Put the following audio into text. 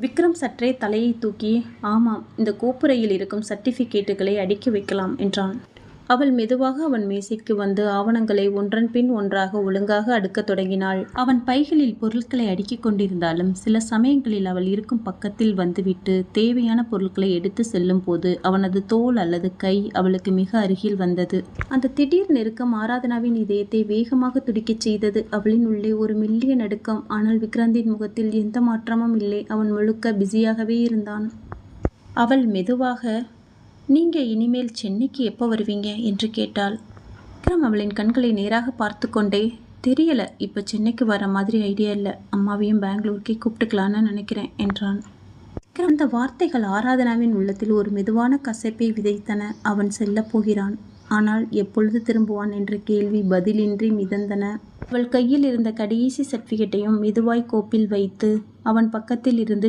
விக்ரம் சற்றே தலையை தூக்கி ஆமாம் இந்த கோப்புறையில் இருக்கும் சர்டிஃபிகேட்டுகளை அடுக்கி வைக்கலாம் என்றான். அவள் மெதுவாக அவன் மேசைக்கு வந்து ஆவணங்களை ஒன்றன் பின் ஒன்றாக ஒழுங்காக அடுக்கத் தொடங்கினாள். அவன் பைகளில் பொருட்களை அடுக்கிக் கொண்டிருந்தாலும் சில சமயங்களில் அவள் இருக்கும் பக்கத்தில் வந்துவிட்டு தேவையான பொருட்களை எடுத்து செல்லும் போது அவனது தோல் அல்லது கை அவளுக்கு மிக அருகில் வந்தது. அந்த திடீர் நெருக்கம் ஆராதனாவின் இதயத்தை வேகமாக துடிக்கச் செய்தது. அவளின் உள்ளே ஒரு மெல்லிய நடுக்கம். ஆனால் விக்ராந்தின் முகத்தில் எந்த மாற்றமும் இல்லை. அவன் முழுக்க பிஸியாகவே இருந்தான். அவள் மெதுவாக நீங்கள் இனிமேல் சென்னைக்கு எப்போ வருவீங்க? என்று கேட்டாள். விக்ரம் அவளின் கண்களை நேராக பார்த்து கொண்டே தெரியலை இப்போ சென்னைக்கு வர மாதிரி ஐடியா இல்லை. அம்மாவையும் பெங்களூருக்கே கூப்பிட்டுக்கலான்னு நினைக்கிறேன் என்றான். விக்ரம் அந்த வார்த்தைகள் ஆராதனாவின் உள்ளத்தில் ஒரு மெதுவான கசப்பை விதைத்தன. அவன் செல்லப்போகிறான் ஆனால் எப்பொழுது திரும்புவான் என்ற கேள்வி பதிலின்றி மிதந்தன. அவள் கையில் இருந்த கடைசி சர்டிஃபிகேட்டையும் மெதுவாய் கோப்பில் வைத்து அவன் பக்கத்தில் இருந்து